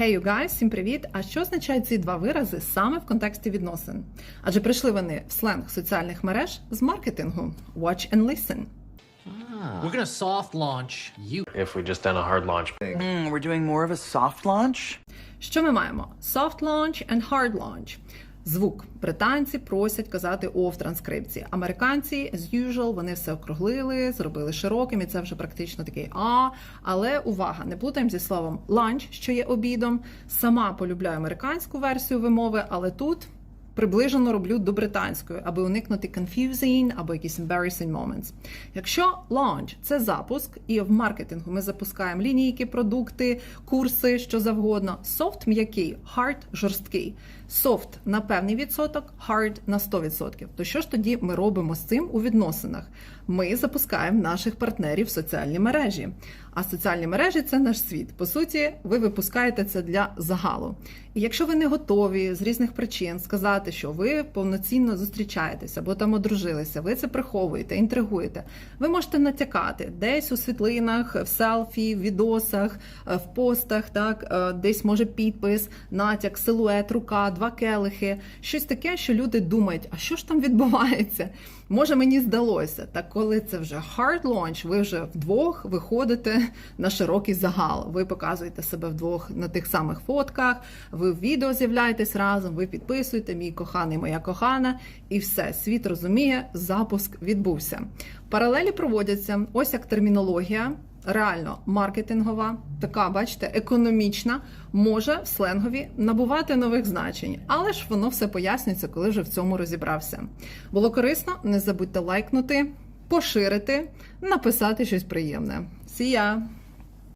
Hey you guys, всім привіт! А що означають ці два вирази саме в контексті відносин? Адже прийшли вони в сленг соціальних мереж з маркетингу. Watch and listen. Ah. We're gonna soft launch you. if we just done a hard launch. Mm, we're doing more of a soft launch? Що ми маємо? Soft launch and hard launch. Звук. Британці просять казати О в транскрипції. Американці, as usual, вони все округлили, зробили широким, і це вже практично такий А. Але увага, не плутаємо зі словом lunch, що є обідом. Сама полюбляю американську версію вимови, але тут приближено роблю до британської, аби уникнути confusing або якісь embarrassing moments. Якщо launch – це запуск, і в маркетингу ми запускаємо лінійки, продукти, курси, що завгодно. Soft – м'який, hard – жорсткий. Soft на певний відсоток, hard на 100%. То що ж тоді ми робимо з цим у відносинах? Ми запускаємо наших партнерів в соціальні мережі. А соціальні мережі це наш світ. По суті, ви випускаєте це для загалу. І якщо ви не готові з різних причин сказати, що ви повноцінно зустрічаєтеся або там одружилися, ви це приховуєте, інтригуєте, ви можете натякати десь у світлинах, в селфі, в відосах, е, в постах, так е, десь може підпис, натяк, силует, рука, два келихи, щось таке, що люди думають, а що ж там відбувається? Може, мені здалося. Та коли це вже hard launch, ви вже вдвох виходите на широкий загал. Ви показуєте себе вдвох на тих самих фотках, ви в відео з'являєтесь разом, ви підписуєте мій коханий, моя кохана, і все, світ розуміє, запуск відбувся. Паралелі проводяться ось як термінологія. Реально маркетингова, така, бачите, економічна, може в сленгові набувати нових значень, але ж воно все пояснюється, коли вже в цьому розібрався. Було корисно, не забудьте лайкнути, поширити, написати щось приємне. Ya!